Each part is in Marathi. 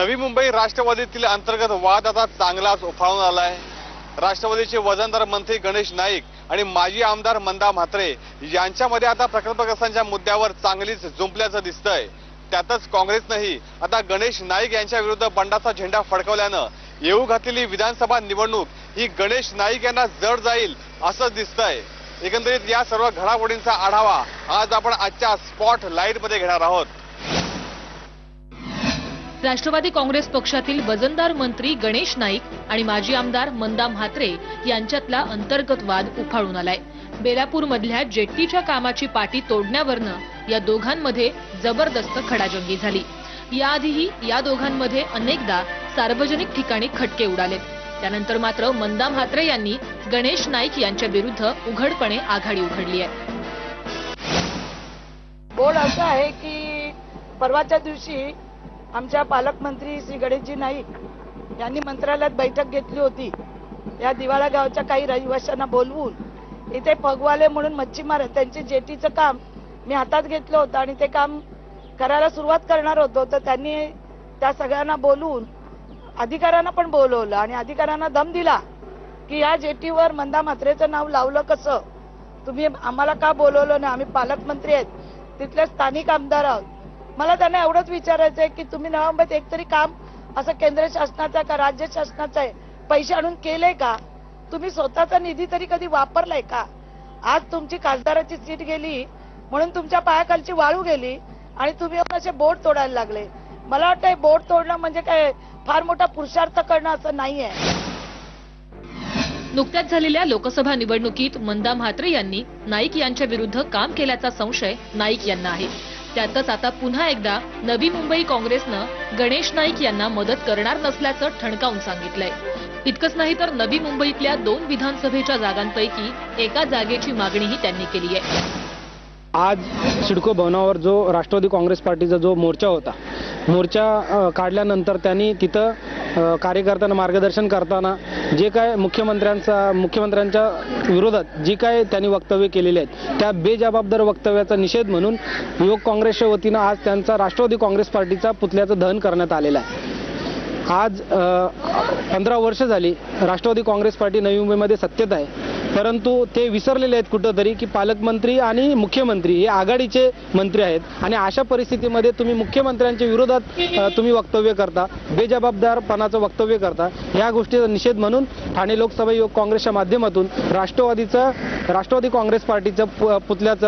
नवी मुंबई राष्ट्रवादीतील अंतर्गत वाद आता चांगलाच उफाळून आहे. राष्ट्रवादीचे वजनदार मंत्री गणेश नाईक आणि माजी आमदार मंदा म्हात्रे यांच्यामध्ये आता प्रकल्पग्रस्तांच्या मुद्द्यावर चांगलीच जुंपल्याचं दिसतंय. त्यातच काँग्रेसनंही आता गणेश नाईक यांच्या विरुद्ध बंडाचा झेंडा फडकवल्यानं येऊ घातलेली विधानसभा निवडणूक ही गणेश नाईक यांना जड जाईल असंच दिसतंय. एकंदरीत या सर्व घडामोडींचा आढावा आज आपण आजच्या स्पॉट लाईटमध्ये घेणार आहोत. राष्ट्रवादी काँग्रेस पक्षातील वजनदार मंत्री गणेश नाईक आणि माजी आमदार मंदा म्हात्रे यांच्यातला अंतर्गत वाद उफाळून आलाय. बेलापूर मधल्या जेट्टीच्या कामाची पाटी तोडण्यावरनं या दोघांमध्ये जबरदस्त खडाजंगी झाली. याआधीही या दोघांमध्ये अनेकदा सार्वजनिक ठिकाणी खटके उडालेत त्यानंतर मात्र मंदा म्हात्रे यांनी गणेश नाईक यांच्या विरुद्ध उघडपणे आघाडी उघडली आहे. बोल असं आहे की परवाच्या दिवशी आमच्या पालकमंत्री श्री गणेशजी नाईक यांनी मंत्रालयात बैठक घेतली होती. या दिवाळा गावच्या काही रहिवाशांना बोलवून इथे पगवाले म्हणून मच्छीमार त्यांचे जेटीचं काम मी हातात घेतलं होतं आणि ते काम करायला सुरुवात करणार होतो. तर त्यांनी त्या सगळ्यांना बोलवून अधिकाऱ्यांना पण बोलवलं आणि अधिकाऱ्यांना दम दिला की या जेटीवर मंदा म्हात्रेचं नाव लावलं कसं? तुम्ही आम्हाला का बोलवलं नाही? आम्ही पालकमंत्री आहेत. तिथले स्थानिक आमदार आहोत. मला त्यांना एवढंच विचारायचं आहे की तुम्ही नव्या एकतरी काम असं केंद्र शासनाचं का राज्य शासनाचं आहे? पैसे आणून केलंय का? तुम्ही स्वतःचा निधी तरी कधी वापरलाय का? आज तुमची खासदाराची सीट गेली म्हणून तुमच्या पायाखालची वाळू गेली आणि तुम्ही येऊन असे बोट तोडायला लागले. मला वाटतं बोट तोडणं म्हणजे काय फार मोठा पुरुषार्थ करणं असं नाहीये. नुकत्याच झालेल्या लोकसभा निवडणुकीत मंदा म्हात्रे यांनी नाईक यांच्या विरुद्ध काम केल्याचा संशय नाईक यांना आहे. त्यातच आता पुन्हा एकदा नवी मुंबई काँग्रेसनं गणेश नाईक यांना मदत करणार नसल्याचं ठणकावून सांगितलंय. इतकंच नाही तर नवी मुंबईतल्या दोन विधानसभेच्या जागांपैकी एका जागेची मागणीही त्यांनी केली आहे. आज सिडको भवनावर जो राष्ट्रवादी काँग्रेस पार्टीचा जो मोर्चा होता मोर्चा काढल्यानंतर त्यांनी तिथं कार्यकर्त्यांना मार्गदर्शन करताना जे काय मुख्यमंत्र्यांचा मुख्यमंत्र्यांच्या विरोधात जी काय त्यांनी वक्तव्य केलेली आहेत त्या बेजबाबदार वक्तव्याचा निषेध म्हणून युवक काँग्रेसच्या वतीनं आज त्यांचा राष्ट्रवादी काँग्रेस पार्टीचा पुतल्याचं दहन करण्यात आलेलं आहे. आज पंधरा वर्ष झाली राष्ट्रवादी काँग्रेस पार्टी नवी मुंबईमध्ये सत्तेत आहे. परंतु ते विसरलेले आहेत कुठंतरी की पालकमंत्री आणि मुख्यमंत्री हे आघाडीचे मंत्री आहेत. आणि अशा परिस्थितीमध्ये तुम्ही मुख्यमंत्र्यांच्या विरोधात तुम्ही वक्तव्य करता बेजबाबदारपणाचं वक्तव्य करता ह्या गोष्टीचा निषेध म्हणून ठाणे लोकसभा युवक काँग्रेसच्या माध्यमातून राष्ट्रवादीचं राष्ट्रवादी काँग्रेस पार्टीचं पु-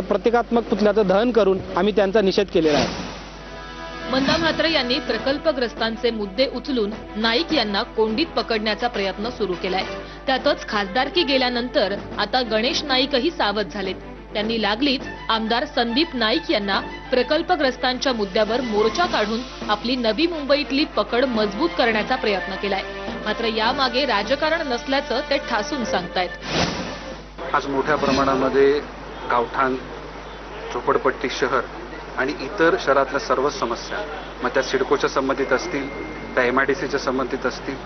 प्रतिकात्मक पुतल्याचं दहन करून आम्ही त्यांचा निषेध केलेला आहे. मंदा म्हात्रे यांनी प्रकल्पग्रस्तांचे मुद्दे उचलून नाईक यांना कोंडीत पकडण्याचा प्रयत्न सुरू केलाय. त्यातच खासदारकी गेल्यानंतर आता गणेश नाईकही सावध झालेत. त्यांनी लागलीच आमदार संदीप नाईक यांना प्रकल्पग्रस्तांच्या मुद्द्यावर मोर्चा काढून आपली नवी मुंबईतली पकड मजबूत करण्याचा प्रयत्न केलाय. मात्र यामागे राजकारण नसल्याचं ते ठासून सांगतायत. आज मोठ्या प्रमाणामध्ये गावठाण झोपडपट्टी शहर आणि इतर शहरातल्या सर्वच समस्या मग त्या सिडकोच्या संबंधित असतील त्या एम आय डी सीच्या संबंधित असतील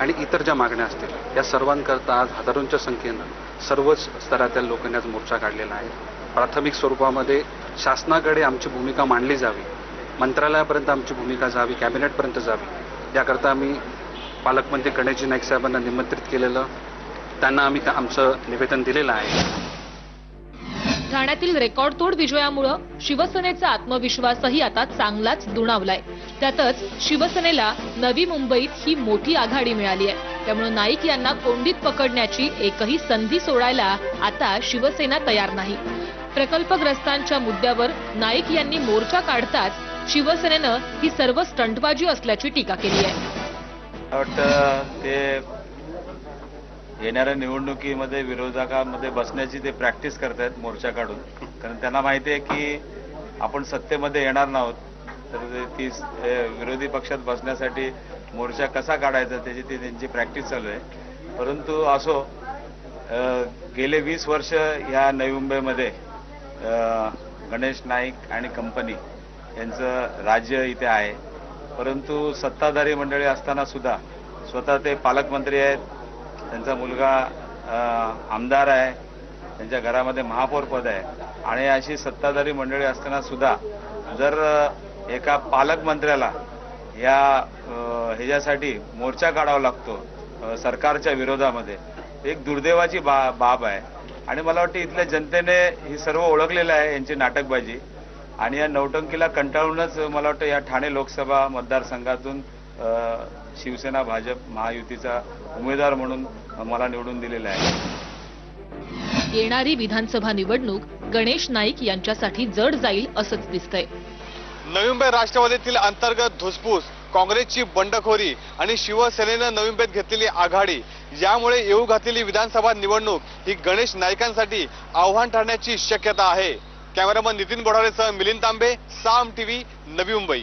आणि इतर ज्या मागण्या असतील या सर्वांकरता आज हजारोंच्या संख्येनं सर्वच स्तरातील लोकांनी आज मोर्चा काढलेला आहे. प्राथमिक स्वरूपामध्ये शासनाकडे आमची भूमिका मांडली जावी मंत्रालयापर्यंत आमची भूमिका जावी कॅबिनेटपर्यंत जावी याकरता आम्ही पालकमंत्री गणेशजी नाईक साहेबांना निमंत्रित केलेलं त्यांना आम्ही आमचं निवेदन दिलेलं आहे. ठाण्यातील रेकॉर्डतोड विजयामुळं शिवसेनेचा आत्मविश्वासही आता चांगलाच दुणावलाय. त्यातच शिवसेनेला नवी मुंबईत ही मोठी आघाडी मिळाली आहे त्यामुळे नाईक यांना कोंडीत पकडण्याची एकही संधी सोडायला आता शिवसेना तयार नाही. प्रकल्पग्रस्तांच्या मुद्द्यावर नाईक यांनी मोर्चा काढताच शिवसेनेनं ही सर्व स्टंटबाजी असल्याची टीका केली आहे ते येणाऱ्या निवडणुकीमध्ये विरोधकांमध्ये बसण्याची ते प्रॅक्टिस करतायत मोर्चा काढून कारण त्यांना माहिती आहे की आपण सत्तेमध्ये येणार नाहोत तर ते ती विरोधी पक्षात बसण्यासाठी मोर्चा कसा काढायचा त्याची ती त्यांची प्रॅक्टिस चालू आहे. परंतु असो गेले वीस वर्ष या नवी मुंबईमध्ये गणेश नाईक आणि कंपनी यांचं राज्य इथे आहे. परंतु सत्ताधारी मंडळी असताना सुद्धा स्वतः ते पालकमंत्री आहेत त्यांचा मुलगा आमदार आहे. त्यांच्या घरामध्ये महापौर पद आहे. आणि अशी सत्ताधारी मंडळी असताना सुद्धा जर एका पालकमंत्र्याला या ह्याच्यासाठी मोर्चा काढावा लागतो सरकारच्या विरोधामध्ये एक दुर्दैवाची बा बाब आहे. आणि मला वाटतं इथल्या जनतेने ही सर्व ओळखलेलं आहे यांची नाटकबाजी. आणि या नौटंकीला कंटाळूनच मला वाटतं या ठाणे लोकसभा मतदारसंघातून शिवसेना भाजप महायुतीचा उमेदवार म्हणून मला निवडून दिलेला आहे. येणारी विधानसभा निवडणूक गणेश नाईक यांच्यासाठी जड जाईल असंच दिसतंय. नवी मुंबई राष्ट्रवादीतील अंतर्गत धुसफूस काँग्रेसची बंडखोरी आणि शिवसेनेनं नवी मुंबईत घेतलेली आघाडी यामुळे येऊ घातलेली विधानसभा निवडणूक ही गणेश नाईकांसाठी आव्हान ठरण्याची शक्यता आहे. कॅमेरामन नितीन बोढारेसह मिलिंद तांबे साम टीव्ही नवी मुंबई.